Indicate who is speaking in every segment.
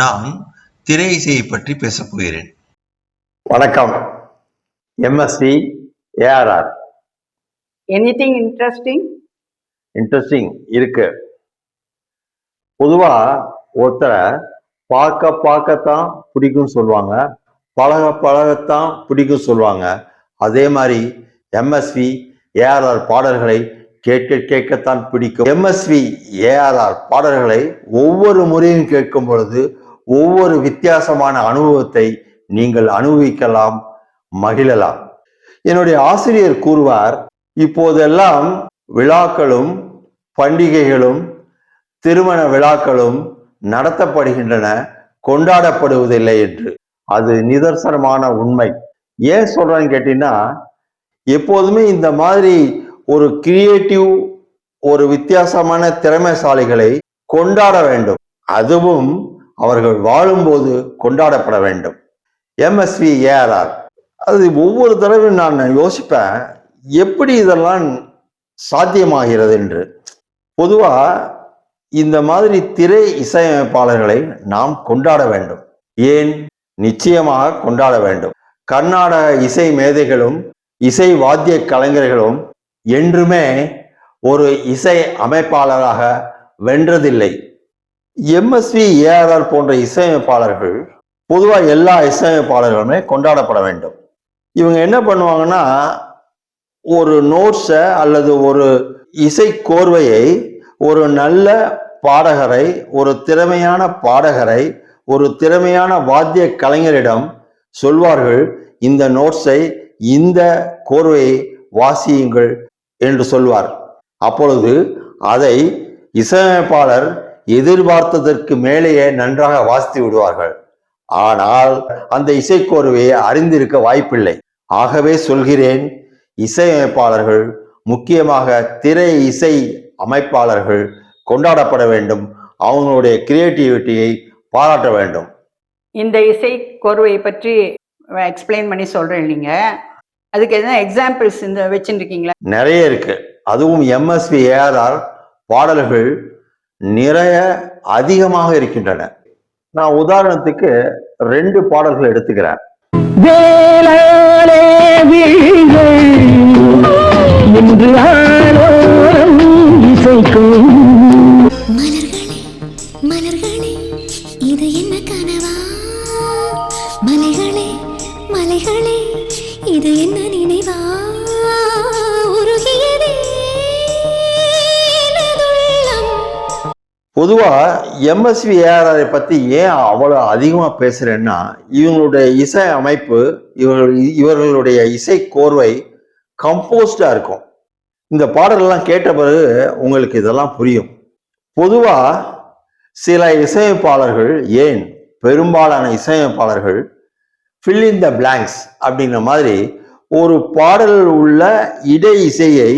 Speaker 1: நான் திரை இசையை பற்றி பேசப் போகிறேன்.
Speaker 2: வணக்கம். MSc ARR
Speaker 3: Anything interesting?
Speaker 2: Interesting இருக்கு. பொதுவா ஒருத்தரை பார்க்க பார்க்கத்தான் பிடிக்கும் சொல்லுவாங்க. பழக பழகத்தான் பிடிக்கும் சொல்லுவாங்க. அதே மாதிரி எம்எஸ்வி ஏஆர்ஆர் பாடல்களை கேட்க கேட்கத்தான் பிடிக்கும். எம்எஸ்வி ஏஆர்ஆர் பாடல்களை ஒவ்வொரு முறையும் கேட்கும் பொழுது ஒவ்வொரு வித்தியாசமான அனுபவத்தை நீங்கள் அனுபவிக்கலாம் மகிழலாம். என்னுடைய ஆசிரியர் கூறுவார் இப்போதெல்லாம் விழாக்களும் பண்டிகைகளும் திருமண விழாக்களும் நடத்தப்படுகின்றன கொண்டாடப்படுவதில்லை என்று. அது நிதர்சனமான உண்மை. ஏன் சொல்றேன்னு கேட்டீங்கன்னா எப்போதுமே இந்த மாதிரி ஒரு கிரியேட்டிவ் ஒரு வித்தியாசமான திறமைசாலிகளை கொண்டாட வேண்டும். அதுவும் அவர்கள் வாழும்போது கொண்டாடப்பட வேண்டும். எம்எஸ்வி ஏஆர்ஆர் அது ஒவ்வொரு தடவையும் நான் யோசிப்பேன் எப்படி இதெல்லாம் சாத்தியமாகிறது என்று. பொதுவாக இந்த மாதிரி திரை இசையமைப்பாளர்களை நாம் கொண்டாட வேண்டும். ஏன்? நிச்சயமாக கொண்டாட வேண்டும். கர்நாடக இசை மேதைகளும் இசை வாத்திய கலைஞர்களும் என்றுமே ஒரு இசை அமைப்பாளராக வென்றதில்லை. எம்எஸ்வி ஏஆர்ஆர் போன்ற இசையமைப்பாளர்கள் பொதுவாக எல்லா இசையமைப்பாளர்களுமே கொண்டாடப்பட வேண்டும். இவங்க என்ன பண்ணுவாங்கன்னா ஒரு நோட்ஸை அல்லது ஒரு இசை கோர்வையை ஒரு நல்ல பாடகரை ஒரு திறமையான பாடகரை ஒரு திறமையான வாத்திய கலைஞரிடம் சொல்வார்கள் இந்த நோட்ஸை இந்த கோர்வையை வாசியுங்கள் என்று சொல்வார். அப்பொழுது அதை இசையமைப்பாளர் எதிர்பார்த்ததற்கு மேலேயே நன்றாக வாசித்து விடுவார்கள். ஆனால் அந்த இசைக்கோர்வையை அறிந்திருக்க வாய்ப்பில்லை. ஆகவே சொல்கிறேன் இசையமைப்பாளர்கள் முக்கியமாக திரை இசை அமைப்பாளர்கள் கொண்டாடப்பட வேண்டும். அவங்களுடைய கிரியேட்டிவிட்டியை பாராட்ட வேண்டும்.
Speaker 3: இந்த இசை கோர்வையை பற்றி எக்ஸ்பிளைன் பண்ணி சொல்றேன் நீங்க அதுக்கு எதனா எக்ஸாம்பிள்ஸ் இந்த வச்சுருக்கீங்களா?
Speaker 2: நிறைய இருக்கு. அதுவும் எம்எஸ்வி ஏஆர்ஆர் பாடல்கள் நிறைய அதிகமாக இருக்கின்றன. நான் உதாரணத்துக்கு ரெண்டு பாடல்கள் எடுத்துக்கிறேன்.
Speaker 4: வேளாளே ஆலோரம்
Speaker 2: பொதுவாக எம்எஸ்வி ஏஆர்ஆரை பற்றி ஏன் அவ்வளோ அதிகமாக பேசுகிறேன்னா இவங்களுடைய இசை அமைப்பு இவர்கள் இவர்களுடைய இசை கோர்வை கம்போஸ்டாக இருக்கும். இந்த பாடலெல்லாம் கேட்ட பிறகு உங்களுக்கு இதெல்லாம் புரியும். பொதுவாக சில இசையமைப்பாளர்கள் ஏன் பெரும்பாலான இசையமைப்பாளர்கள் ஃபில் இன் த பிளாங்க்ஸ் அப்படிங்கிற மாதிரி ஒரு பாடலில் உள்ள இடை இசையை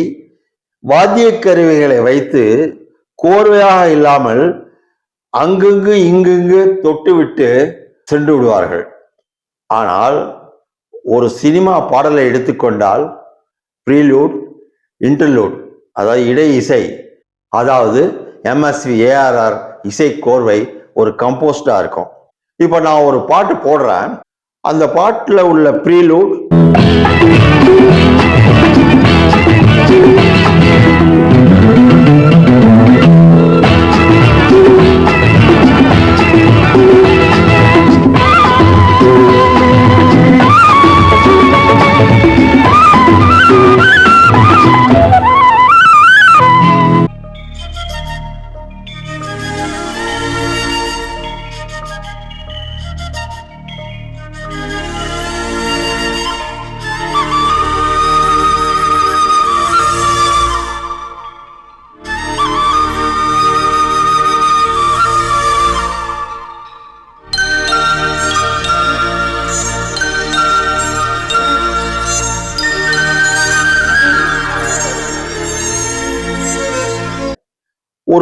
Speaker 2: வாத்திய கருவிகளை வைத்து கோர்வையாக இல்லாமல் அங்கங்கு இங்குங்கு தொட்டுவிட்டு சென்று விடுவார்கள். ஆனால் ஒரு சினிமா பாடலை எடுத்துக்கொண்டால் ப்ரீலூட் இன்டர்லூட் அதாவது இடை இசை அதாவது எம்எஸ்வி ஏஆர்ஆர் இசை கோர்வை ஒரு கம்போஸ்டா இருக்கும். இப்போ நான் ஒரு பாட்டு போடுறேன். அந்த பாட்டில் உள்ள ப்ரீலூட்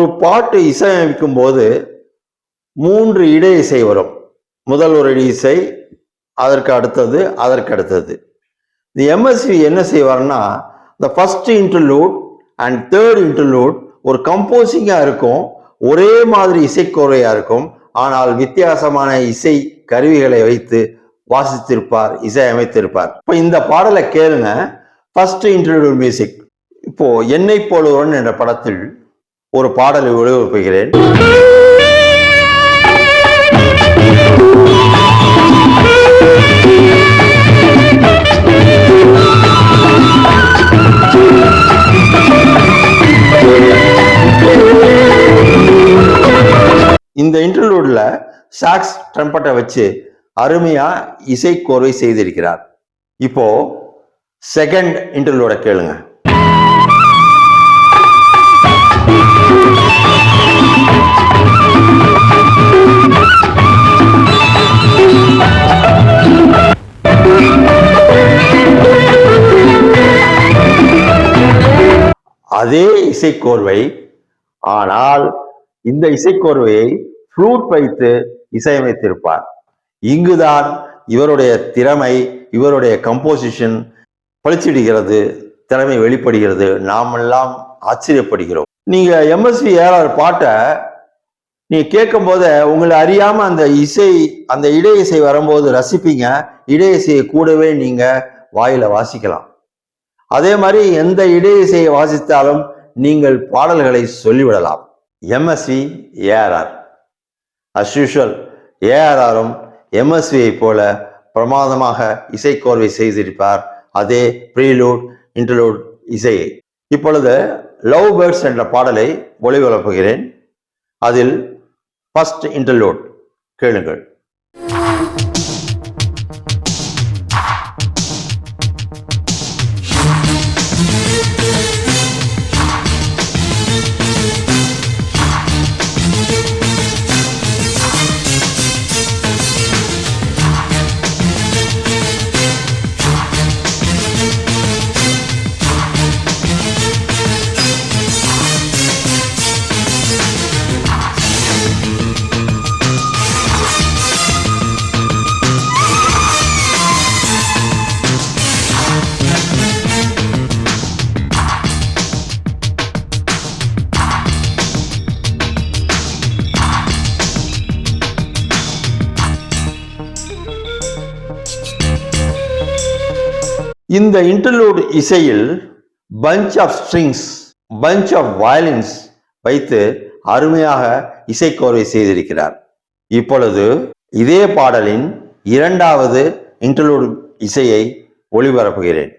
Speaker 2: ஒரு பாட்டு இசையமைக்கும் போது மூன்று இடை இசை வரும். முதல் ஒரு இடி இசை அதற்கு அடுத்தது அதற்கு அடுத்தது. இந்த எம்எஸ்வி என்ன செய்வார்னா இந்த first interlude and third interlude ஒரு கம்போசிங்காக இருக்கும் ஒரே மாதிரி இசைக்கோரையாக இருக்கும் ஆனால் வித்தியாசமான இசை கருவிகளை வைத்து வாசித்திருப்பார் இசை அமைத்திருப்பார் இப்போ இந்த பாடலை கேளுங்க ஃபர்ஸ்ட் இன்டர்வியூ மியூசிக் இப்போ என்னை போலவன் என்ற படத்தில் ஒரு பாடலை ஒளிபரப்புகிறேன் இந்த இன்டர்லூட்ல சாக்ஸ் ட்ரம்பட்டை வச்சு அருமையா இசை கோர்வை செய்திருக்கிறார். இப்போ செகண்ட் இன்டர்லூட கேளுங்க. அதே இசைக்கோர்வை. ஆனால் இந்த இசைக்கோர்வையை ஃப்ளூட் வைத்து இசையமைத்திருப்பார். இங்குதான் இவருடைய திறமை இவருடைய கம்போசிஷன் பளிச்சிடுகிறது திறமை வெளிப்படுகிறது. நாமெல்லாம் ஆச்சரியப்படுகிறோம். நீங்க எம்எஸ்வி ஏஆர் பாட்டை நீங்க கேட்கும் போது உங்களை அறியாம அந்த இசை அந்த இடை இசை வரும்போது ரசிப்பீங்க. இடை இசையை கூடவே நீங்க வாயில வாசிக்கலாம். அதே மாதிரி எந்த இடையிசையை வாசித்தாலும் நீங்கள் பாடல்களை சொல்லிவிடலாம். எம்எஸ்வி ஏஆர்ஆர் அஸ் யூஷுவல் ஏஆர்ஆரும் எம்எஸ்வியை போல பிரமாதமாக இசைக்கோர்வை செய்திருப்பார். அதே ப்ரீலூட் இன்டர்லூட் இசையை. இப்பொழுது லவ் பேர்ட்ஸ் என்ற பாடலை ஒளிபரப்புகிறேன். அதில் ஃபஸ்ட் இன்டர்லூட் கேளுங்கள். இந்த இன்டர்லூடு இசையில் punch of strings punch of violins வைத்து அருமையாக இசைக்கோர்வை செய்திருக்கிறார். இப்பொழுது இதே பாடலின் இரண்டாவது இன்டர்லூட் இசையை ஒளிபரப்புகிறேன்.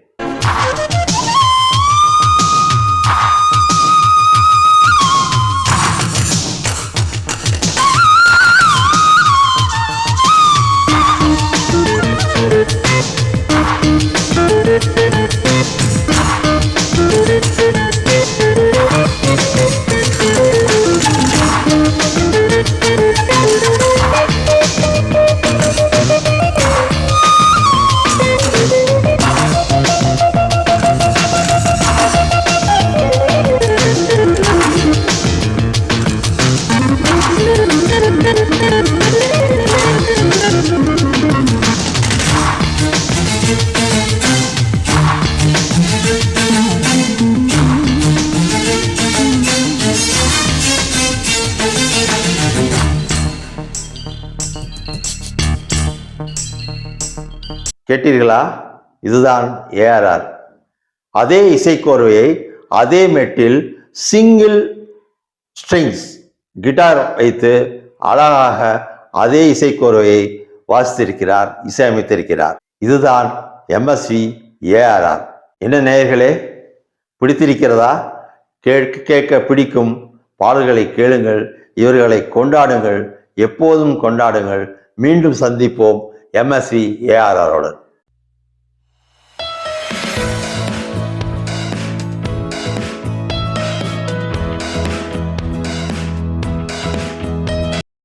Speaker 2: கேட்டீர்களா? இதுதான் ஏஆர்ஆர் அதே இசைக்கோர்வையை அதே மெட்டில் சிங்கிள் ஸ்ட்ரிங்ஸ் கிட்டார் வைத்து அழகாக அதே இசைக்கோர்வையை வாசித்திருக்கிறார் இசையமைத்திருக்கிறார். இதுதான் எம்எஸ்வி ஏஆர்ஆர் என்ன நேயர்களே பிடித்திருக்கிறதா? கேட்க கேட்க பிடிக்கும் பாடல்களை கேளுங்கள் இவர்களை கொண்டாடுங்கள் எப்போதும் கொண்டாடுங்கள். மீண்டும் சந்திப்போம் எம்எஸ்வி ஏஆர்ஆரோடு